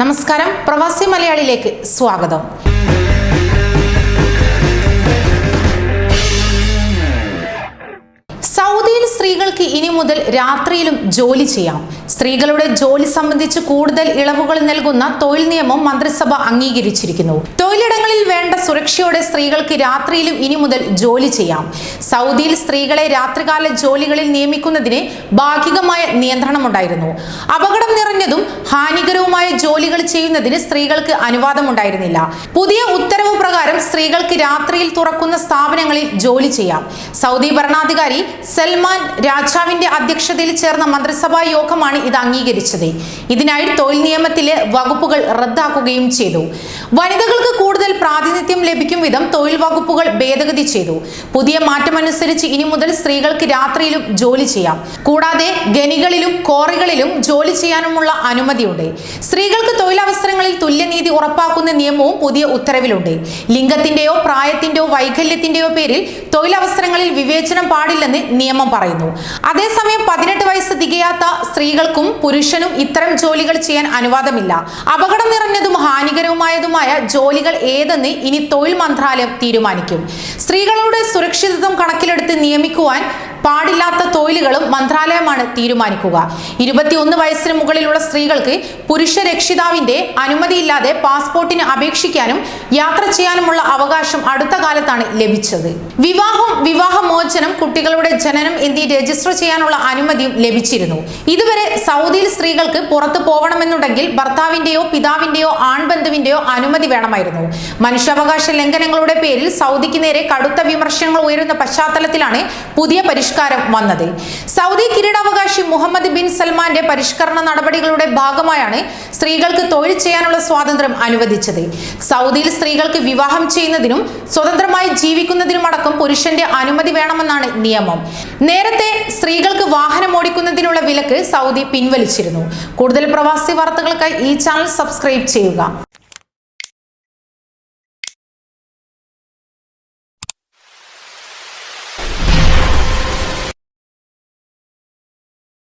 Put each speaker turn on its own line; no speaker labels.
നമസ്കാരം. പ്രവാസി മലയാളിയിലേക്ക് സ്വാഗതം. സൗദിയിൽ സ്ത്രീകൾക്ക് ഇനി മുതൽ രാത്രിയിലും ജോലി ചെയ്യാം. സ്ത്രീകളുടെ ജോലി സംബന്ധിച്ച് കൂടുതൽ ഇളവുകൾ നൽകുന്ന തൊഴിൽ നിയമം മന്ത്രിസഭ അംഗീകരിച്ചിരിക്കുന്നു. തൊഴിലിടങ്ങളിൽ വേണ്ട സുരക്ഷയോടെ സ്ത്രീകൾക്ക് രാത്രിയിലും ഇനി മുതൽ ജോലി ചെയ്യാം. സൗദിയിൽ സ്ത്രീകളെ രാത്രികാല ജോലികളിൽ നിയമിക്കുന്നതിന് ഭാഗികമായ നിയന്ത്രണമുണ്ടായിരുന്നു. അപകടം നിറഞ്ഞതും ഹാനികരവുമായ ജോലികൾ ചെയ്യുന്നതിന് സ്ത്രീകൾക്ക് അനുവാദമുണ്ടായിരുന്നില്ല. പുതിയ ഉത്തരവ് പ്രകാരം സ്ത്രീകൾക്ക് രാത്രിയിൽ തുറക്കുന്ന സ്ഥാപനങ്ങളിൽ ജോലി ചെയ്യാം. സൗദി ഭരണാധികാരി സൽമാൻ രാജാവിന്റെ അധ്യക്ഷതയിൽ ചേർന്ന മന്ത്രിസഭാ യോഗമാണ് ഇത് അംഗീകരിച്ചത്. ഇതിനായി തൊഴിൽ നിയമത്തിലെ വകുപ്പുകൾ റദ്ദാക്കുകയും ചെയ്തു. വനിതകൾക്ക് കൂടുതൽ പ്രാതിനിധ്യം ലഭിക്കും വിധം തൊഴിൽ വകുപ്പുകൾ ഭേദഗതി ചെയ്തു. പുതിയ മാറ്റമനുസരിച്ച് ഇനി മുതൽ സ്ത്രീകൾക്ക് രാത്രിയിലും ജോലി ചെയ്യാം. കൂടാതെ ഖനികളിലും കോറികളിലും ജോലി ചെയ്യാനുമുള്ള അനുമതിയുണ്ട്. സ്ത്രീകൾക്ക് തൊഴിലവസരങ്ങളിൽ തുല്യനീതി ഉറപ്പാക്കുന്ന നിയമവും പുതിയ ഉത്തരവിലുണ്ട്. ലിംഗത്തിന്റെയോ പ്രായത്തിന്റെയോ വൈകല്യത്തിന്റെയോ പേരിൽ തൊഴിലവസരങ്ങളിൽ വിവേചനം പാടില്ലെന്ന് നിയമം പറയുന്നു. അതേസമയം പതിനെട്ട് വയസ്സ് തികയാത്ത സ്ത്രീകൾക്കും പുരുഷനും ഇത്തരം ജോലികൾ ചെയ്യാൻ അനുവാദമില്ല. അപകടം നിറഞ്ഞതും ഹാനികരവുമായതുമായ ജോലികൾ ഏതെന്ന് ഇനി തൊഴിൽ മന്ത്രാലയം തീരുമാനിക്കും. സ്ത്രീകളുടെ സുരക്ഷിതത്വം കണക്കിലെടുത്ത് നിയമിക്കുവാൻ പാടില്ലാത്ത തൊഴിലുകളും മന്ത്രാലയമാണ് തീരുമാനിക്കുക. ഇരുപത്തിയൊന്ന് വയസ്സിന് മുകളിലുള്ള സ്ത്രീകൾക്ക് പുരുഷ രക്ഷിതാവിന്റെ അനുമതിയില്ലാതെ പാസ്പോർട്ടിന് അപേക്ഷിക്കാനും യാത്ര ചെയ്യാനുമുള്ള അവകാശം അടുത്ത കാലത്താണ് ലഭിച്ചത്. വിവാഹം വിവാഹമോചനം കുട്ടികളുടെ ജനനം എന്നീ രജിസ്റ്റർ ചെയ്യാനുള്ള അനുമതിയും ലഭിച്ചിരുന്നു. ഇതുവരെ സൗദിയിൽ സ്ത്രീകൾക്ക് പുറത്തു പോകണമെന്നുണ്ടെങ്കിൽ ഭർത്താവിന്റെയോ പിതാവിന്റെയോ ആൺബന്ധുവിന്റെയോ അനുമതി വേണമായിരുന്നു. മനുഷ്യാവകാശ ലംഘനങ്ങളുടെ പേരിൽ സൗദിക്ക് നേരെ കടുത്ത വിമർശനങ്ങൾ ഉയരുന്ന പശ്ചാത്തലത്തിലാണ് പുതിയ പരിഷ്കാരം വന്നത്. സൗദി കിരീടാവകാശി മുഹമ്മദ് ബിൻ സൽമാന്റെ പരിഷ്കരണ നടപടികളുടെ ഭാഗമായാണ് സ്ത്രീകൾക്ക് തൊഴിൽ ചെയ്യാനുള്ള സ്വാതന്ത്ര്യം അനുവദിച്ചത്. സൗദിയിൽ സ്ത്രീകൾക്ക് വിവാഹം ചെയ്യുന്നതിനും സ്വതന്ത്രമായി ജീവിക്കുന്നതിനുമടക്കം പുരുഷന്റെ അനുമതി വേണമെന്നാണ് നിയമം. നേരത്തെ സ്ത്രീകൾക്ക് വാഹനം ഓടിക്കുന്നതിനുള്ള വിലക്ക് സൗദി പിൻവലിച്ചിരുന്നു. കൂടുതൽ പ്രവാസി വാർത്തകൾക്കായി ഈ ചാനൽ സബ്സ്ക്രൈബ് ചെയ്യുക.